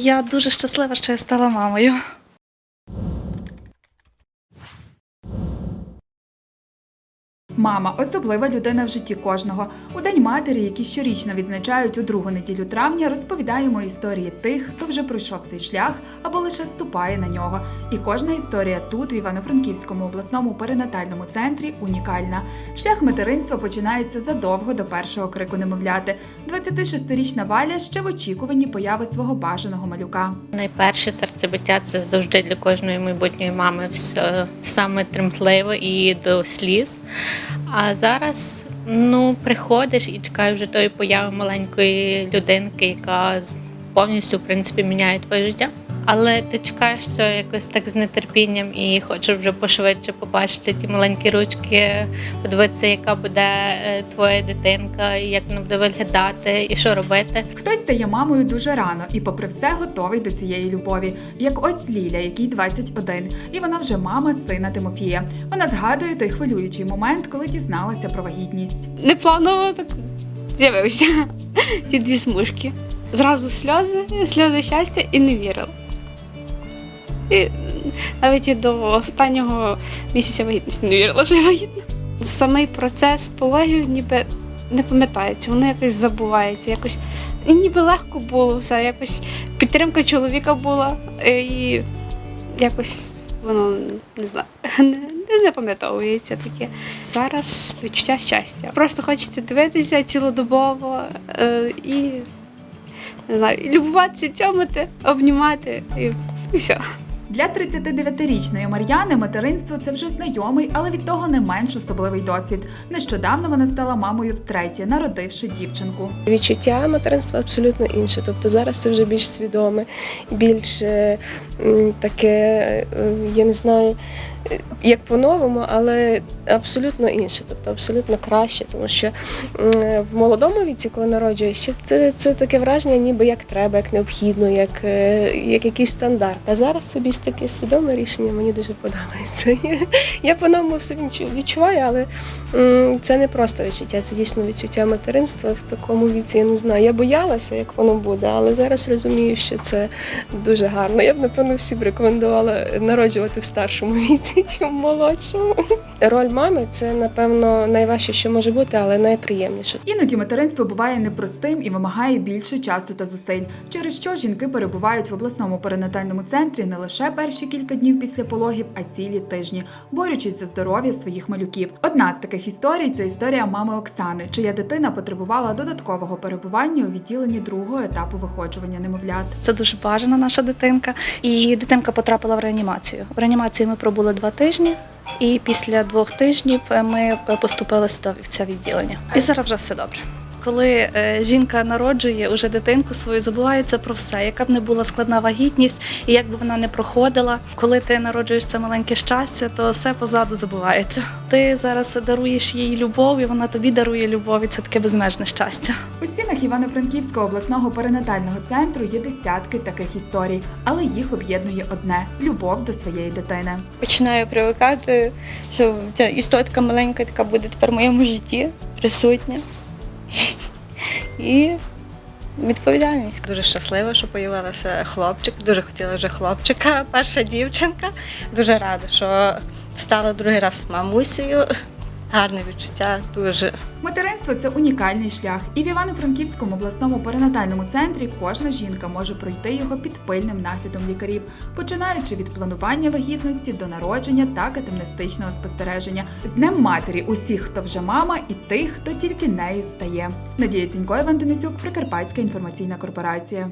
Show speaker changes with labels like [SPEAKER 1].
[SPEAKER 1] Я дуже щаслива, що я стала мамою.
[SPEAKER 2] Мама особлива людина в житті кожного. У День матері, який щорічно відзначають у другу неділю травня, розповідаємо історії тих, хто вже пройшов цей шлях або лише ступає на нього. І кожна історія тут, в Івано-Франківському обласному перинатальному центрі, унікальна. Шлях материнства починається задовго до першого крику немовляти. 26-річна Валя ще в очікуванні появи свого бажаного малюка.
[SPEAKER 3] Найперше серцебиття це завжди для кожної майбутньої мами все саме тремтливо і до сліз. А зараз ну, приходиш і чекаєш вже тої появи маленької людинки, яка повністю в принципі міняє твоє життя. Але ти чекаєш цього якось так з нетерпінням і хочеш вже пошвидше побачити ті маленькі ручки, подивитися, яка буде е, твоя дитинка, і як вона буде виглядати, і що робити.
[SPEAKER 2] Хтось стає мамою дуже рано і, попри все, готовий до цієї любові. Як ось Ліля, якій 21, і вона вже мама сина Тимофія. Вона згадує той хвилюючий момент, коли дізналася про вагітність.
[SPEAKER 4] непланово так з'явився. Ті дві смужки. Зразу сльози, сльози щастя і не вірила. І навіть і до останнього місяця вагітності не вірила, що я вагітна. Самий процес пологів ніби не пам'ятається, воно якось забувається, якось ніби легко було все, якось підтримка чоловіка була, е, і якось воно не знаю, не, запам'ятовується таке. Зараз відчуття щастя. Просто хочеться дивитися цілодобово е, і не знаю, любуватися, цьомити, обнімати і, і все.
[SPEAKER 2] Для 39-річної Мар'яни материнство це вже знайомий, але від того не менш особливий досвід. Нещодавно вона стала мамою втретє, народивши дівчинку.
[SPEAKER 5] Відчуття материнства абсолютно інше. Тобто зараз це вже більш свідоме, більш е, таке, е, я не знаю, як по-новому, але абсолютно інше, тобто абсолютно краще, тому що в молодому віці, коли народжуєш, це, це таке враження, ніби як треба, як необхідно, як, е, як якийсь стандарт. А зараз більш таке свідоме рішення, мені дуже подобається. Я по-новому все відчуваю, але це не просто відчуття, це дійсно відчуття материнства в такому віці. Я не знаю. Я боялася, як воно буде, але зараз розумію, що це дуже гарно. Я б напевно всім рекомендувала народжувати в старшому віці, чим молодшому. Роль мами це напевно найважче, що може бути, але найприємніше.
[SPEAKER 2] Іноді материнство буває непростим і вимагає більше часу та зусиль, через що жінки перебувають в обласному перинатальному центрі не лише перші кілька днів після пологів, а цілі тижні, борючись за здоров'я своїх малюків. Одна з таких історій це історія мами Оксани, чия дитина потребувала додаткового перебування у відділенні другого етапу виходжування немовлят.
[SPEAKER 1] Це дуже бажана наша дитинка. І дитинка потрапила в реанімацію. В реанімації ми пробули два тижні, і після двох тижнів ми поступили в це відділення. І зараз вже все добре. Коли е, жінка народжує уже дитинку свою, забувається про все, яка б не була складна вагітність, і як би вона не проходила. Коли ти народжуєш це маленьке щастя, то все позаду забувається. Ти зараз даруєш їй любов, і вона тобі дарує любов, і це таке безмежне щастя.
[SPEAKER 2] У стінах Івано-Франківського обласного перинатального центру є десятки таких історій, але їх об'єднує одне любов до своєї дитини.
[SPEAKER 4] Починаю привикати, що ця істотка маленька така буде тепер в моєму житті, присутня. І відповідальність.
[SPEAKER 6] Дуже щаслива, що появилася хлопчик. Дуже хотіла вже хлопчика, перша дівчинка. Дуже рада, що стала другий раз мамусею. Гарне відчуття, дуже.
[SPEAKER 2] Материнство це унікальний шлях, і в Івано-Франківському обласному перинатальному центрі кожна жінка може пройти його під пильним наглядом лікарів, починаючи від планування вагітності до народження та катамнестичного спостереження. З Днем матері усіх, хто вже мама, і тих, хто тільки нею стає. Надія Цінько, Іван Денисюк, Прикарпатська інформаційна корпорація.